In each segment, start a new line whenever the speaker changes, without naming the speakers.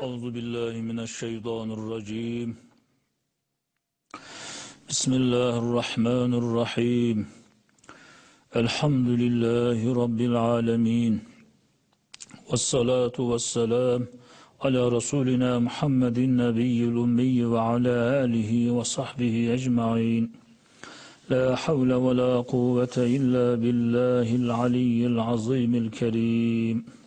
أعوذ بالله من الشيطان الرجيم. بسم الله الرحمن الرحيم. الحمد لله رب العالمين. والصلاة والسلام على رسولنا محمد النبي الأمي وعلى آله وصحبه أجمعين. لا حول ولا قوة إلا بالله العلي العظيم الكريم.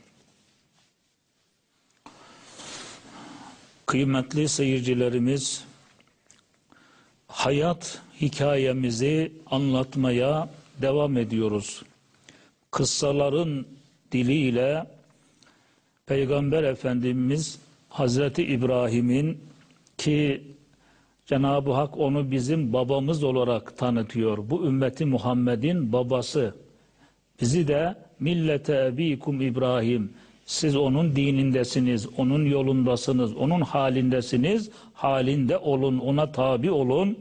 Kıymetli seyircilerimiz, hayat hikayemizi anlatmaya devam ediyoruz. Kıssaların diliyle Peygamber Efendimiz Hazreti İbrahim'in ki Cenab-ı Hak onu bizim babamız olarak tanıtıyor. Bu ümmeti Muhammed'in babası. Bizi de millete ebikum İbrahim siz onun dinindesiniz, onun yolundasınız, onun halindesiniz, halinde olun, ona tabi olun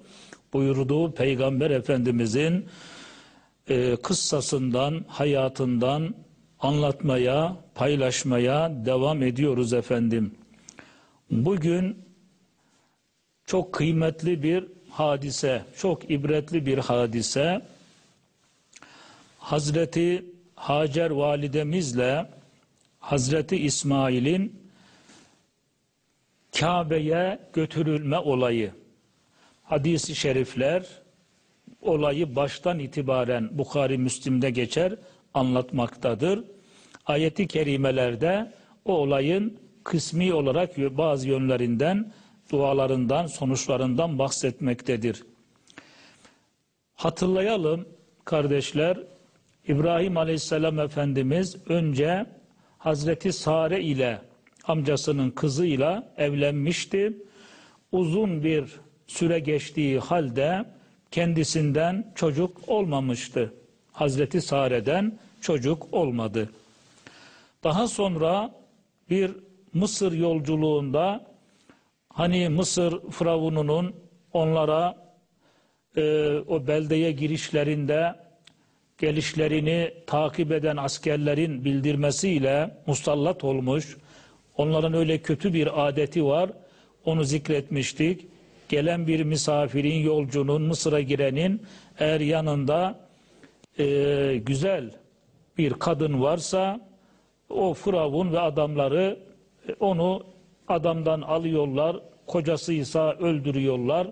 buyurduğu Peygamber Efendimizin e, kıssasından, hayatından anlatmaya, paylaşmaya devam ediyoruz efendim. Bugün çok kıymetli bir hadise, çok ibretli bir hadise. Hazreti Hacer validemizle Hazreti İsmail'in Kabe'ye götürülme olayı. Hadis-i şerifler olayı baştan itibaren Bukhari Müslim'de geçer anlatmaktadır. Ayeti kerimelerde o olayın kısmi olarak bazı yönlerinden, dualarından, sonuçlarından bahsetmektedir. Hatırlayalım kardeşler, İbrahim Aleyhisselam Efendimiz önce Hazreti Sare ile amcasının kızıyla evlenmişti. Uzun bir süre geçtiği halde kendisinden çocuk olmamıştı. Hazreti Sare'den çocuk olmadı. Daha sonra bir Mısır yolculuğunda hani Mısır Firavununun onlara e, o beldeye girişlerinde gelişlerini takip eden askerlerin bildirmesiyle musallat olmuş. Onların öyle kötü bir adeti var. Onu zikretmiştik. Gelen bir misafirin, yolcunun, Mısır'a girenin eğer yanında e, güzel bir kadın varsa o Firavun ve adamları e, onu adamdan alıyorlar. Kocasıysa öldürüyorlar.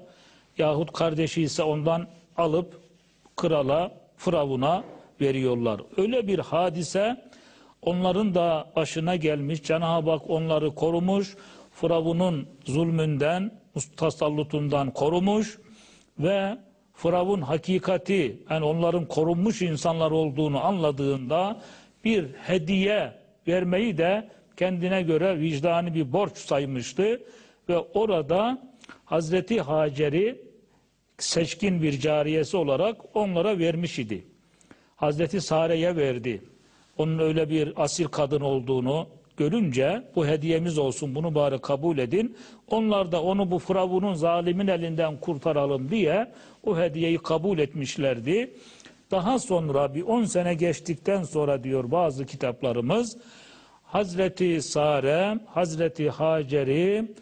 Yahut kardeşi ise ondan alıp krala Firavun'a veriyorlar. Öyle bir hadise onların da başına gelmiş. Cenab-ı Hak onları korumuş. Firavun'un zulmünden, tasallutundan korumuş ve Firavun hakikati yani onların korunmuş insanlar olduğunu anladığında bir hediye vermeyi de kendine göre vicdani bir borç saymıştı ve orada Hazreti Hacer'i seçkin bir cariyesi olarak onlara vermiş idi. Hazreti Sare'ye verdi. Onun öyle bir asil kadın olduğunu görünce bu hediyemiz olsun bunu bari kabul edin. Onlar da onu bu Firavun'un zalimin elinden kurtaralım diye o hediyeyi kabul etmişlerdi. Daha sonra bir 10 sene geçtikten sonra diyor bazı kitaplarımız Hazreti Sare, Hazreti Hacer'i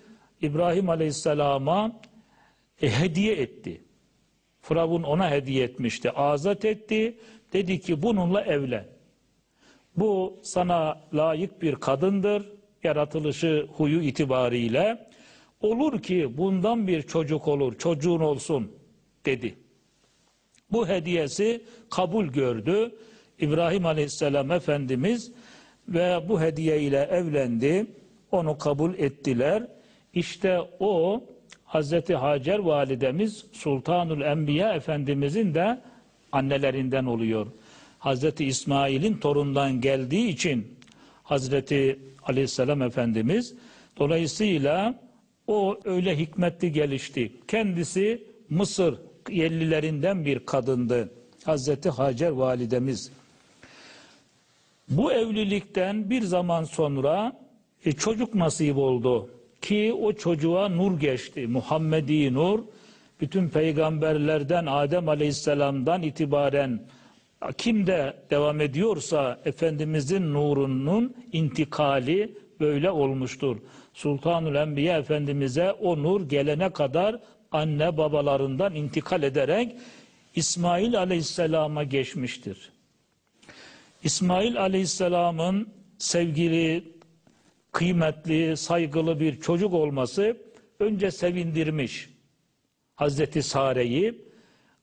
İbrahim Aleyhisselam'a e, hediye etti. Firavun ona hediye etmişti. Azat etti. Dedi ki bununla evlen. Bu sana layık bir kadındır. Yaratılışı huyu itibariyle. Olur ki bundan bir çocuk olur, çocuğun olsun dedi. Bu hediyesi kabul gördü. İbrahim Aleyhisselam Efendimiz ve bu hediye ile evlendi. Onu kabul ettiler. İşte o Hazreti Hacer validemiz Sultanul Enbiya Efendimizin de annelerinden oluyor. Hazreti İsmail'in torundan geldiği için Hazreti Aleyhisselam Efendimiz dolayısıyla o öyle hikmetli gelişti. Kendisi Mısır yerlilerinden bir kadındı. Hazreti Hacer validemiz. Bu evlilikten bir zaman sonra e, çocuk nasip oldu ki o çocuğa nur geçti. Muhammedi nur bütün peygamberlerden Adem Aleyhisselam'dan itibaren kimde devam ediyorsa Efendimizin nurunun intikali böyle olmuştur. Sultanül Enbiya Efendimiz'e o nur gelene kadar anne babalarından intikal ederek İsmail Aleyhisselam'a geçmiştir. İsmail Aleyhisselam'ın sevgili, kıymetli, saygılı bir çocuk olması önce sevindirmiş Hazreti Sare'yi,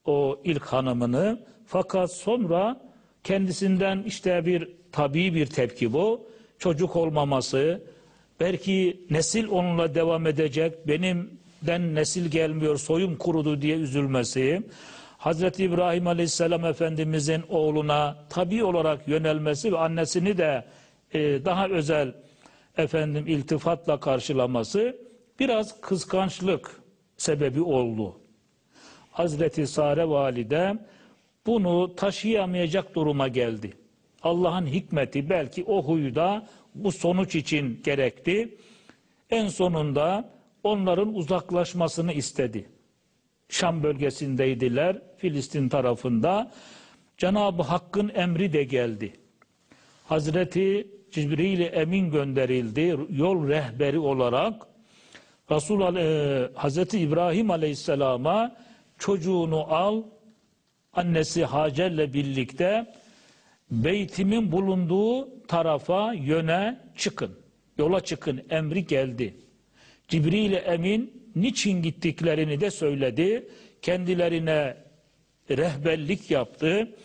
o ilk hanımını. Fakat sonra kendisinden işte bir tabii bir tepki bu. Çocuk olmaması, belki nesil onunla devam edecek, benimden nesil gelmiyor, soyum kurudu diye üzülmesi, Hazreti İbrahim Aleyhisselam Efendimizin oğluna tabi olarak yönelmesi ve annesini de e, daha özel efendim iltifatla karşılaması biraz kıskançlık sebebi oldu. Hazreti Sare valide bunu taşıyamayacak duruma geldi. Allah'ın hikmeti belki o huyda bu sonuç için gerekti. En sonunda onların uzaklaşmasını istedi. Şam bölgesindeydiler, Filistin tarafında. Cenab-ı Hakk'ın emri de geldi. Hazreti Cibril Emin gönderildi yol rehberi olarak. Resul e, Hazreti İbrahim Aleyhisselam'a çocuğunu al, annesi Hacer'le birlikte beytimin bulunduğu tarafa yöne çıkın. Yola çıkın emri geldi. Cibril Emin niçin gittiklerini de söyledi. Kendilerine rehberlik yaptı.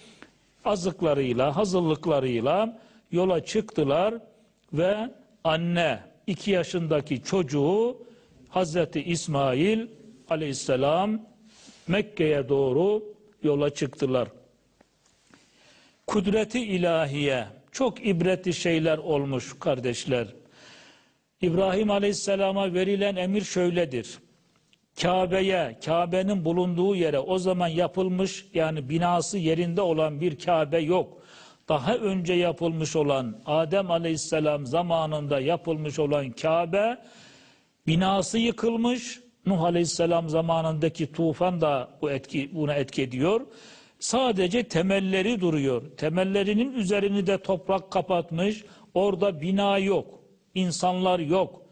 Azıklarıyla, hazırlıklarıyla yola çıktılar ve anne iki yaşındaki çocuğu Hazreti İsmail aleyhisselam Mekke'ye doğru yola çıktılar. Kudreti ilahiye çok ibretli şeyler olmuş kardeşler. İbrahim Aleyhisselam'a verilen emir şöyledir. Kabe'ye, Kabe'nin bulunduğu yere o zaman yapılmış yani binası yerinde olan bir Kabe yok. Daha önce yapılmış olan Adem Aleyhisselam zamanında yapılmış olan Kabe binası yıkılmış. Nuh Aleyhisselam zamanındaki tufan da bu etki, buna etki ediyor. Sadece temelleri duruyor. Temellerinin üzerini de toprak kapatmış. Orada bina yok insanlar yok.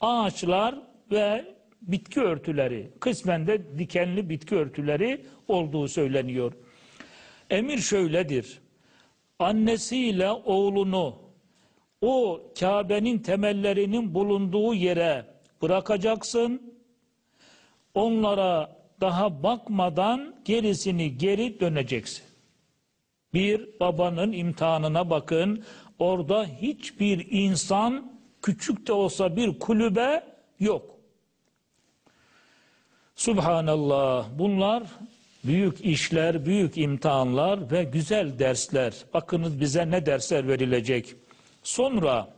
Ağaçlar ve bitki örtüleri, kısmen de dikenli bitki örtüleri olduğu söyleniyor. Emir şöyledir. Annesiyle oğlunu o Kabe'nin temellerinin bulunduğu yere bırakacaksın. Onlara daha bakmadan gerisini geri döneceksin. Bir babanın imtihanına bakın. Orada hiçbir insan küçük de olsa bir kulübe yok. Subhanallah bunlar büyük işler, büyük imtihanlar ve güzel dersler. Bakınız bize ne dersler verilecek. Sonra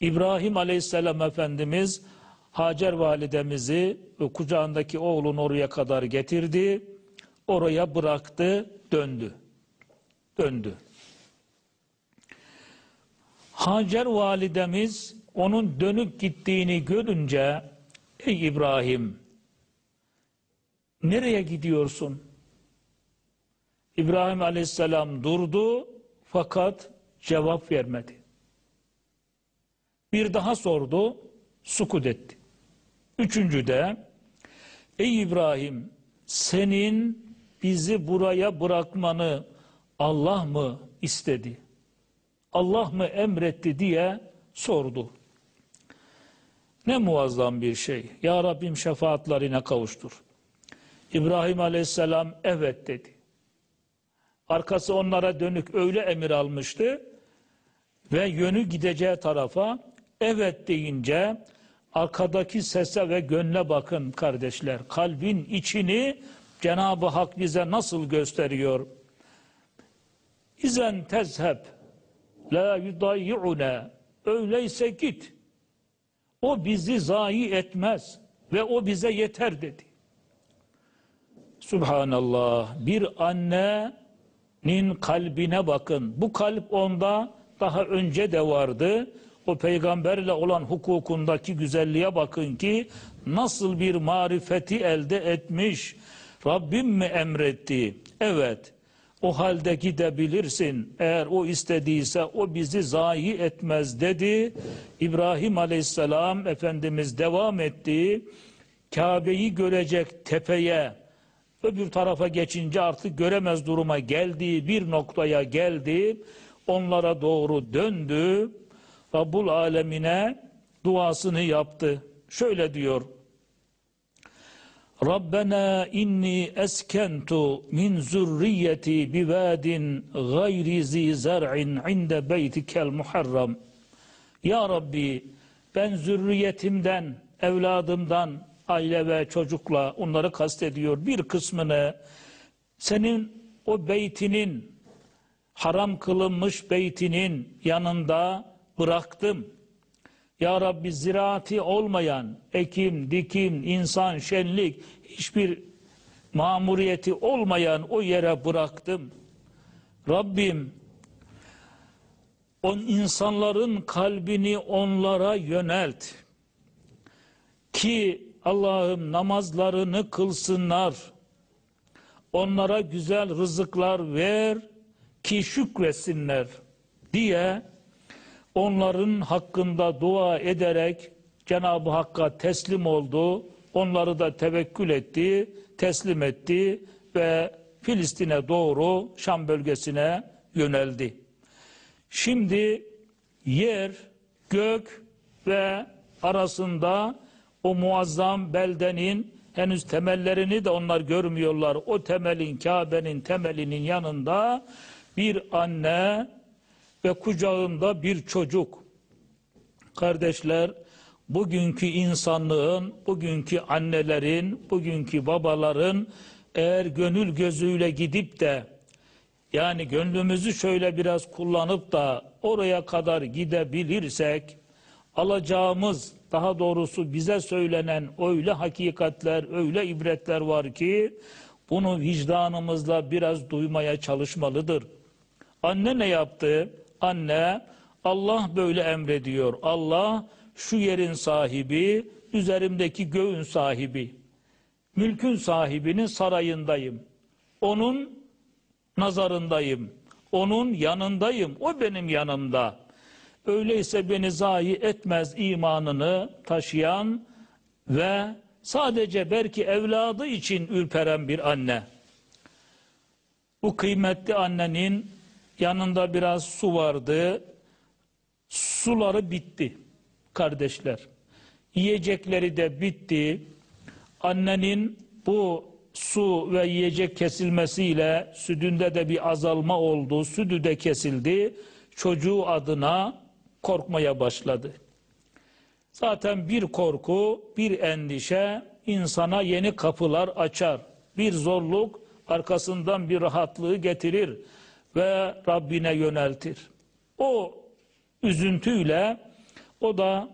İbrahim Aleyhisselam Efendimiz Hacer validemizi kucağındaki oğlunu oraya kadar getirdi. Oraya bıraktı, döndü. Döndü. Hacer validemiz onun dönüp gittiğini görünce ey İbrahim nereye gidiyorsun? İbrahim aleyhisselam durdu fakat cevap vermedi. Bir daha sordu, sukut etti. Üçüncü de, ey İbrahim senin bizi buraya bırakmanı Allah mı istedi? Allah mı emretti diye sordu. Ne muazzam bir şey. Ya Rabbim şefaatlerine kavuştur. İbrahim Aleyhisselam evet dedi. Arkası onlara dönük öyle emir almıştı ve yönü gideceği tarafa evet deyince arkadaki sese ve gönle bakın kardeşler. Kalbin içini Cenab-ı Hak bize nasıl gösteriyor? İzen tezheb La yudayyuna. Öyleyse git. O bizi zayi etmez ve o bize yeter dedi. Subhanallah. Bir annenin kalbine bakın. Bu kalp onda daha önce de vardı. O peygamberle olan hukukundaki güzelliğe bakın ki nasıl bir marifeti elde etmiş. Rabbim mi emretti? Evet. O halde gidebilirsin. Eğer o istediyse o bizi zayi etmez dedi. İbrahim Aleyhisselam Efendimiz devam etti. Kabe'yi görecek tepeye öbür tarafa geçince artık göremez duruma geldiği bir noktaya geldi. Onlara doğru döndü. Rabbul Alemine duasını yaptı. Şöyle diyor. Rabbena inni eskentu min zurriyeti bivadin gayri zi zar'in inde beytikel muharram. Ya Rabbi ben zürriyetimden, evladımdan, aile ve çocukla onları kastediyor bir kısmını senin o beytinin haram kılınmış beytinin yanında bıraktım. Ya Rabbi ziraati olmayan ekim, dikim, insan, şenlik hiçbir mamuriyeti olmayan o yere bıraktım. Rabbim on insanların kalbini onlara yönelt. Ki Allah'ım namazlarını kılsınlar. Onlara güzel rızıklar ver ki şükresinler diye onların hakkında dua ederek Cenab-ı Hakk'a teslim oldu. Onları da tevekkül etti, teslim etti ve Filistin'e doğru Şam bölgesine yöneldi. Şimdi yer, gök ve arasında o muazzam beldenin henüz temellerini de onlar görmüyorlar. O temelin Kabe'nin temelinin yanında bir anne ve kucağında bir çocuk. Kardeşler, bugünkü insanlığın, bugünkü annelerin, bugünkü babaların eğer gönül gözüyle gidip de yani gönlümüzü şöyle biraz kullanıp da oraya kadar gidebilirsek alacağımız daha doğrusu bize söylenen öyle hakikatler, öyle ibretler var ki bunu vicdanımızla biraz duymaya çalışmalıdır. Anne ne yaptı? Anne Allah böyle emrediyor. Allah şu yerin sahibi, üzerimdeki göğün sahibi. Mülkün sahibinin sarayındayım. Onun nazarındayım. Onun yanındayım. O benim yanımda. Öyleyse beni zayi etmez imanını taşıyan ve sadece belki evladı için ürperen bir anne. Bu kıymetli annenin yanında biraz su vardı. Suları bitti kardeşler. Yiyecekleri de bitti. Annenin bu su ve yiyecek kesilmesiyle sütünde de bir azalma oldu. Sütü de kesildi. Çocuğu adına korkmaya başladı. Zaten bir korku, bir endişe insana yeni kapılar açar. Bir zorluk arkasından bir rahatlığı getirir ve Rabbine yöneltir. O üzüntüyle o da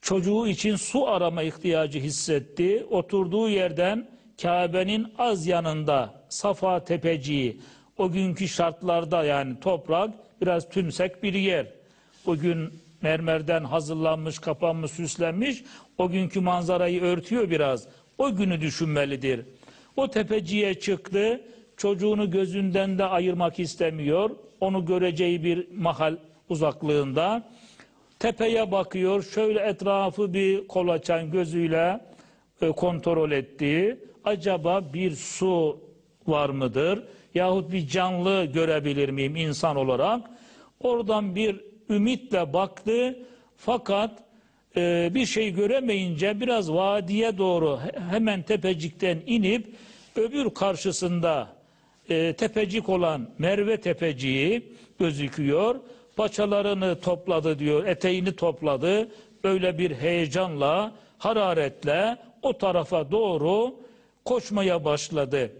çocuğu için su arama ihtiyacı hissetti. Oturduğu yerden Kabe'nin az yanında Safa Tepeciği o günkü şartlarda yani toprak biraz tümsek bir yer. O gün mermerden hazırlanmış, kapanmış, süslenmiş. O günkü manzarayı örtüyor biraz. O günü düşünmelidir. O tepeciye çıktı. Çocuğunu gözünden de ayırmak istemiyor. Onu göreceği bir mahal uzaklığında. Tepeye bakıyor. Şöyle etrafı bir kolaçan gözüyle e, kontrol etti. Acaba bir su var mıdır? Yahut bir canlı görebilir miyim insan olarak? Oradan bir ümitle baktı. Fakat e, bir şey göremeyince biraz vadiye doğru hemen tepecikten inip öbür karşısında e, tepecik olan Merve tepeciği gözüküyor. Paçalarını topladı diyor, eteğini topladı. Böyle bir heyecanla, hararetle o tarafa doğru koşmaya başladı.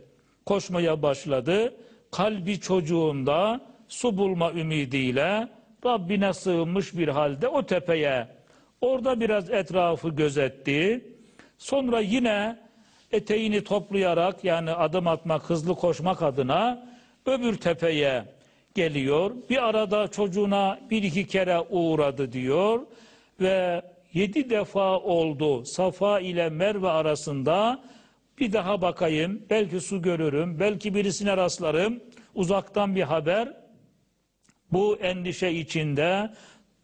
Koşmaya başladı. Kalbi çocuğunda su bulma ümidiyle Rabbine sığınmış bir halde o tepeye orada biraz etrafı gözetti. Sonra yine eteğini toplayarak yani adım atmak, hızlı koşmak adına öbür tepeye geliyor. Bir arada çocuğuna bir iki kere uğradı diyor ve yedi defa oldu Safa ile Merve arasında Bir daha bakayım, belki su görürüm, belki birisine rastlarım. Uzaktan bir haber. Bu endişe içinde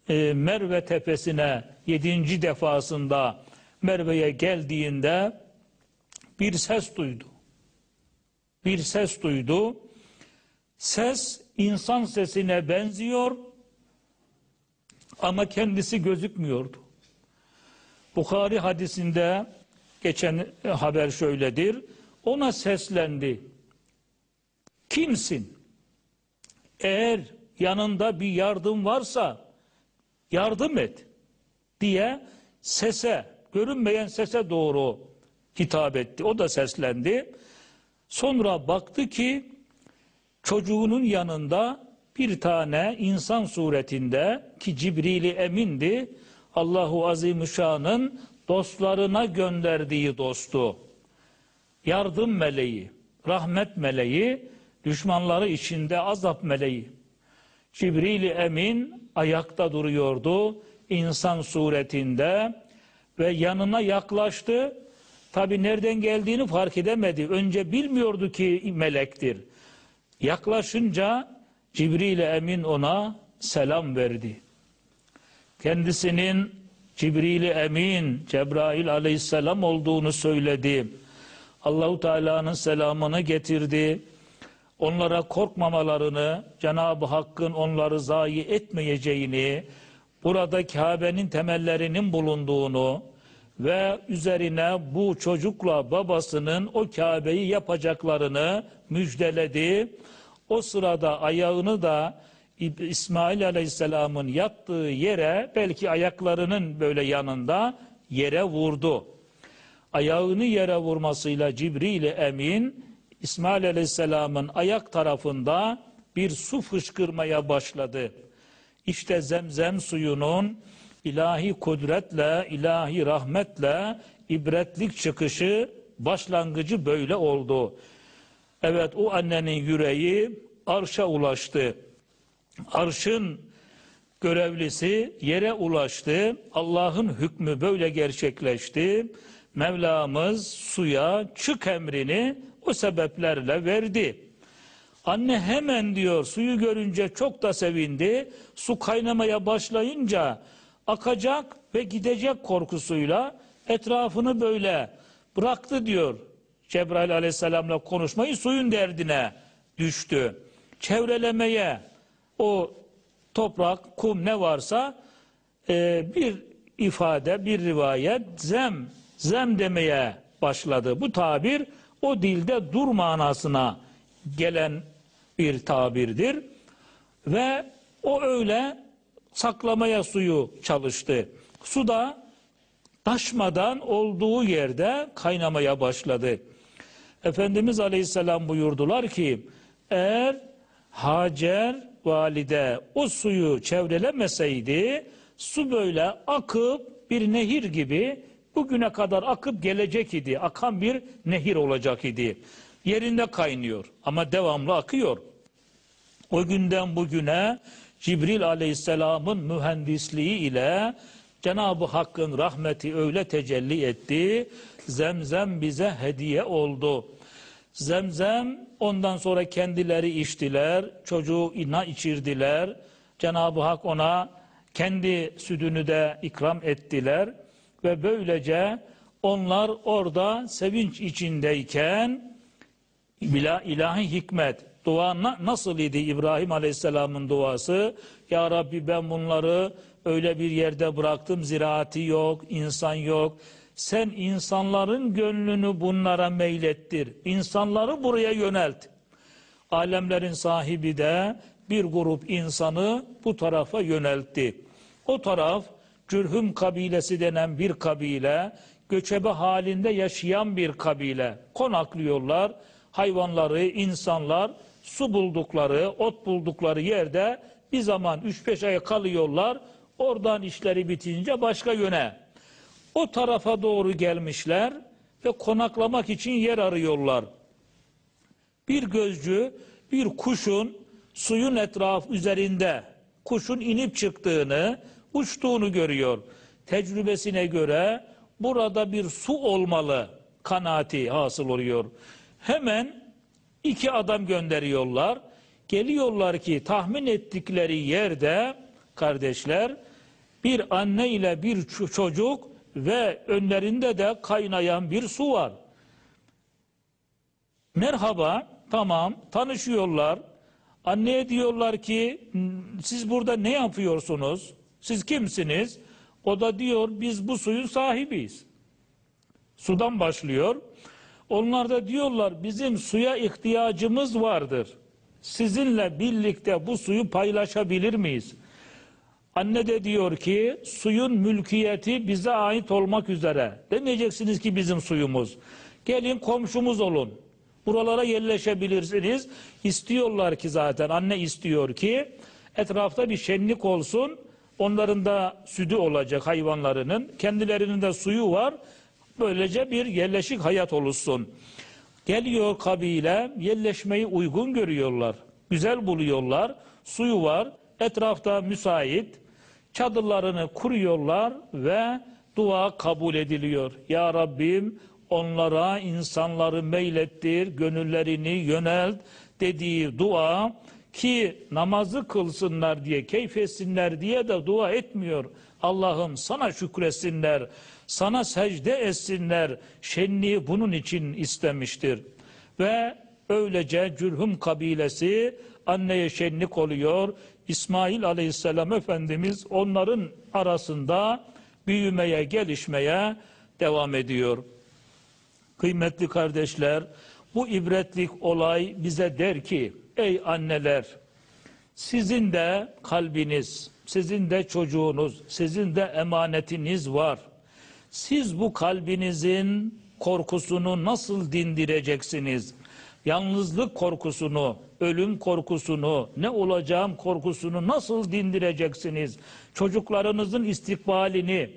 e, Merve tepesine yedinci defasında Merve'ye geldiğinde bir ses duydu. Bir ses duydu. Ses insan sesine benziyor ama kendisi gözükmüyordu. Bukhari hadisinde geçen haber şöyledir. Ona seslendi. Kimsin? Eğer yanında bir yardım varsa yardım et diye sese, görünmeyen sese doğru hitap etti. O da seslendi. Sonra baktı ki çocuğunun yanında bir tane insan suretinde ki Cibril-i Emin'di Allahu Azimüşşan'ın dostlarına gönderdiği dostu. Yardım meleği, rahmet meleği, düşmanları içinde azap meleği. Cibril-i Emin ayakta duruyordu insan suretinde ve yanına yaklaştı. Tabi nereden geldiğini fark edemedi. Önce bilmiyordu ki melektir. Yaklaşınca Cibril-i Emin ona selam verdi. Kendisinin Cibril-i Emin, Cebrail aleyhisselam olduğunu söyledi. Allahu Teala'nın selamını getirdi. Onlara korkmamalarını, Cenab-ı Hakk'ın onları zayi etmeyeceğini, burada Kabe'nin temellerinin bulunduğunu ve üzerine bu çocukla babasının o Kabe'yi yapacaklarını müjdeledi. O sırada ayağını da İsmail Aleyhisselam'ın yattığı yere belki ayaklarının böyle yanında yere vurdu. Ayağını yere vurmasıyla Cibril Emin İsmail Aleyhisselam'ın ayak tarafında bir su fışkırmaya başladı. İşte zemzem suyunun ilahi kudretle, ilahi rahmetle ibretlik çıkışı başlangıcı böyle oldu. Evet o annenin yüreği arşa ulaştı. Arşın görevlisi yere ulaştı. Allah'ın hükmü böyle gerçekleşti. Mevlamız suya çık emrini o sebeplerle verdi. Anne hemen diyor suyu görünce çok da sevindi. Su kaynamaya başlayınca akacak ve gidecek korkusuyla etrafını böyle bıraktı diyor. Cebrail aleyhisselamla konuşmayı suyun derdine düştü. Çevrelemeye o toprak, kum ne varsa e, bir ifade, bir rivayet zem, zem demeye başladı. Bu tabir o dilde dur manasına gelen bir tabirdir. Ve o öyle saklamaya suyu çalıştı. Su da taşmadan olduğu yerde kaynamaya başladı. Efendimiz Aleyhisselam buyurdular ki eğer Hacer valide o suyu çevrelemeseydi su böyle akıp bir nehir gibi bugüne kadar akıp gelecek idi. Akan bir nehir olacak idi. Yerinde kaynıyor ama devamlı akıyor. O günden bugüne Cibril aleyhisselamın mühendisliği ile Cenab-ı Hakk'ın rahmeti öyle tecelli etti. Zemzem bize hediye oldu. Zemzem ondan sonra kendileri içtiler, çocuğu ina içirdiler. Cenab-ı Hak ona kendi sütünü de ikram ettiler ve böylece onlar orada sevinç içindeyken ilahi hikmet dua nasıl idi İbrahim Aleyhisselam'ın duası? Ya Rabbi ben bunları öyle bir yerde bıraktım ziraati yok, insan yok. Sen insanların gönlünü bunlara meylettir. İnsanları buraya yönelt. Alemlerin sahibi de bir grup insanı bu tarafa yöneltti. O taraf Cürhüm kabilesi denen bir kabile, göçebe halinde yaşayan bir kabile. Konaklıyorlar, hayvanları, insanlar su buldukları, ot buldukları yerde bir zaman 3-5 ay kalıyorlar. Oradan işleri bitince başka yöne o tarafa doğru gelmişler ve konaklamak için yer arıyorlar. Bir gözcü bir kuşun suyun etraf üzerinde kuşun inip çıktığını, uçtuğunu görüyor. Tecrübesine göre burada bir su olmalı. kanaati hasıl oluyor. Hemen iki adam gönderiyorlar. Geliyorlar ki tahmin ettikleri yerde kardeşler bir anne ile bir ço- çocuk ve önlerinde de kaynayan bir su var. Merhaba, tamam, tanışıyorlar. Anneye diyorlar ki, "N- siz burada ne yapıyorsunuz? Siz kimsiniz? O da diyor, biz bu suyun sahibiyiz. Sudan başlıyor. Onlar da diyorlar, bizim suya ihtiyacımız vardır. Sizinle birlikte bu suyu paylaşabilir miyiz? Anne de diyor ki suyun mülkiyeti bize ait olmak üzere. Demeyeceksiniz ki bizim suyumuz. Gelin komşumuz olun. Buralara yerleşebilirsiniz. İstiyorlar ki zaten anne istiyor ki etrafta bir şenlik olsun. Onların da sütü olacak hayvanlarının. Kendilerinin de suyu var. Böylece bir yerleşik hayat oluşsun. Geliyor kabile yerleşmeyi uygun görüyorlar. Güzel buluyorlar. Suyu var. Etrafta müsait. Çadırlarını kuruyorlar ve dua kabul ediliyor. Ya Rabbim onlara insanları meylettir, gönüllerini yönelt dediği dua ki namazı kılsınlar diye, keyfetsinler diye de dua etmiyor. Allah'ım sana şükresinler, sana secde etsinler. Şenliği bunun için istemiştir. Ve öylece Cürhüm kabilesi anneye şenlik oluyor. İsmail aleyhisselam Efendimiz onların arasında büyümeye, gelişmeye devam ediyor. Kıymetli kardeşler, bu ibretlik olay bize der ki, ey anneler, sizin de kalbiniz, sizin de çocuğunuz, sizin de emanetiniz var. Siz bu kalbinizin korkusunu nasıl dindireceksiniz? Yalnızlık korkusunu, ölüm korkusunu, ne olacağım korkusunu nasıl dindireceksiniz? Çocuklarınızın istikbalini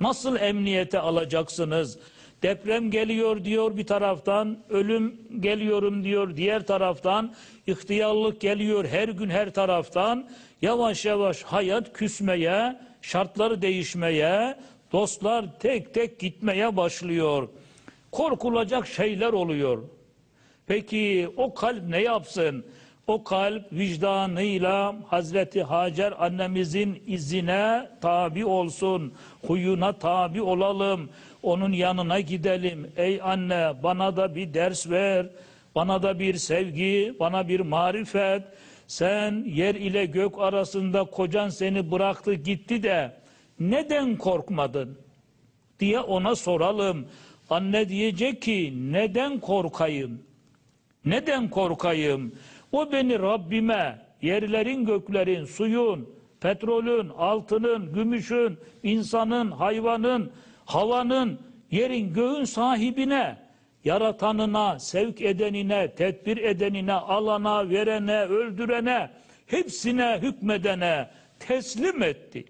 nasıl emniyete alacaksınız? Deprem geliyor diyor bir taraftan, ölüm geliyorum diyor diğer taraftan, ihtiyarlık geliyor her gün her taraftan. Yavaş yavaş hayat küsmeye, şartları değişmeye, dostlar tek tek gitmeye başlıyor. Korkulacak şeyler oluyor. Peki o kalp ne yapsın? O kalp vicdanıyla Hazreti Hacer annemizin izine tabi olsun. Huyuna tabi olalım. Onun yanına gidelim. Ey anne bana da bir ders ver. Bana da bir sevgi, bana bir marifet. Sen yer ile gök arasında kocan seni bıraktı gitti de neden korkmadın? diye ona soralım. Anne diyecek ki neden korkayım? Neden korkayım? O beni Rabbime, yerlerin, göklerin, suyun, petrolün, altının, gümüşün, insanın, hayvanın, havanın, yerin, göğün sahibine, yaratanına, sevk edenine, tedbir edenine, alana, verene, öldürene, hepsine hükmedene teslim etti.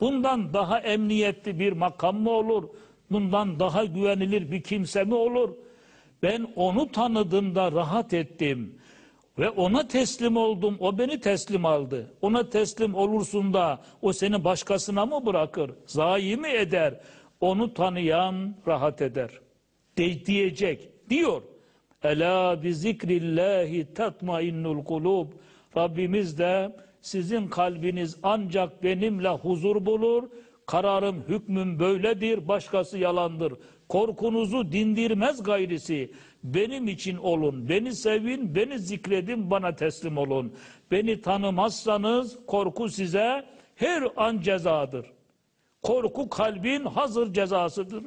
Bundan daha emniyetli bir makam mı olur? Bundan daha güvenilir bir kimse mi olur? Ben onu tanıdığımda rahat ettim ve ona teslim oldum. O beni teslim aldı. Ona teslim olursun da o seni başkasına mı bırakır? Zayi mi eder? Onu tanıyan rahat eder. De diyecek. Diyor. Ela bi zikrillahi tatmainnul kulub. Rabbimiz de sizin kalbiniz ancak benimle huzur bulur. Kararım, hükmüm böyledir, başkası yalandır. Korkunuzu dindirmez gayrisi. Benim için olun, beni sevin, beni zikredin, bana teslim olun. Beni tanımazsanız korku size her an cezadır. Korku kalbin hazır cezasıdır.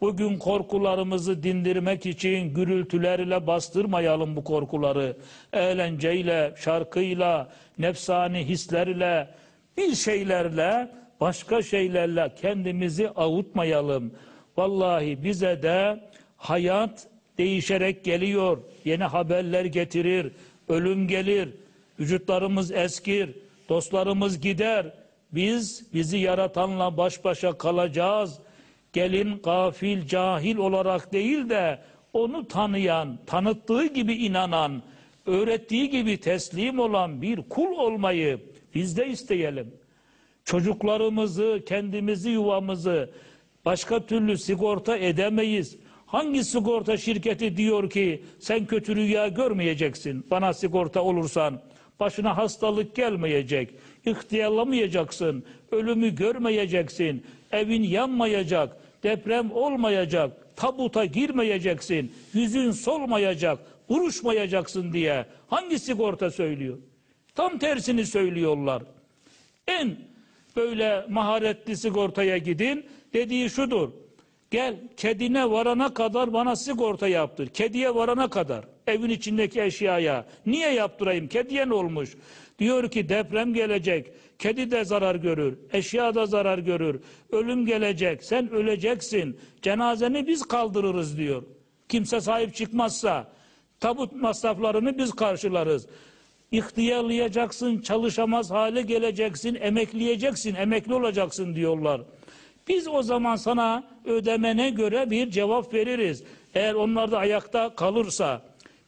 Bugün korkularımızı dindirmek için gürültülerle bastırmayalım bu korkuları. Eğlenceyle, şarkıyla, nefsani hislerle, bir şeylerle, başka şeylerle kendimizi avutmayalım. Vallahi bize de hayat değişerek geliyor. Yeni haberler getirir. Ölüm gelir. Vücutlarımız eskir. Dostlarımız gider. Biz bizi yaratanla baş başa kalacağız. Gelin gafil, cahil olarak değil de onu tanıyan, tanıttığı gibi inanan, öğrettiği gibi teslim olan bir kul olmayı biz de isteyelim. Çocuklarımızı, kendimizi, yuvamızı başka türlü sigorta edemeyiz. Hangi sigorta şirketi diyor ki sen kötü rüya görmeyeceksin bana sigorta olursan. Başına hastalık gelmeyecek ihtiyarlamayacaksın ölümü görmeyeceksin evin yanmayacak deprem olmayacak tabuta girmeyeceksin yüzün solmayacak vuruşmayacaksın diye hangi sigorta söylüyor? Tam tersini söylüyorlar. En böyle maharetli sigortaya gidin dediği şudur Gel kedine varana kadar bana sigorta yaptır. Kediye varana kadar evin içindeki eşyaya. Niye yaptırayım? Kediye ne olmuş? Diyor ki deprem gelecek. Kedi de zarar görür. Eşya da zarar görür. Ölüm gelecek. Sen öleceksin. Cenazeni biz kaldırırız diyor. Kimse sahip çıkmazsa tabut masraflarını biz karşılarız. İhtiyarlayacaksın, çalışamaz hale geleceksin, emekleyeceksin, emekli olacaksın diyorlar. Biz o zaman sana ödemene göre bir cevap veririz. Eğer onlar da ayakta kalırsa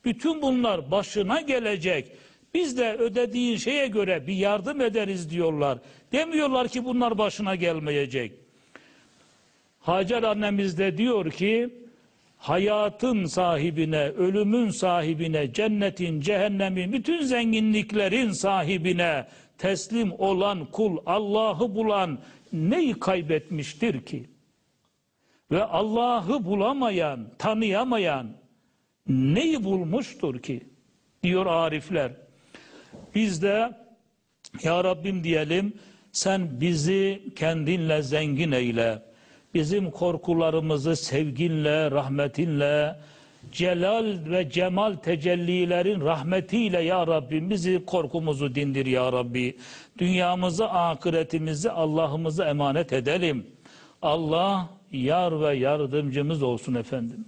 bütün bunlar başına gelecek. Biz de ödediğin şeye göre bir yardım ederiz diyorlar. Demiyorlar ki bunlar başına gelmeyecek. Hacer annemiz de diyor ki hayatın sahibine, ölümün sahibine, cennetin, cehennemin, bütün zenginliklerin sahibine teslim olan kul, Allah'ı bulan neyi kaybetmiştir ki? Ve Allah'ı bulamayan, tanıyamayan neyi bulmuştur ki? Diyor arifler. Biz de ya Rabbim diyelim sen bizi kendinle zengin eyle. Bizim korkularımızı sevginle, rahmetinle, celal ve cemal tecellilerin rahmetiyle ya Rabbim bizi korkumuzu dindir ya Rabbi. Dünyamızı, ahiretimizi Allah'ımıza emanet edelim. Allah yar ve yardımcımız olsun efendim.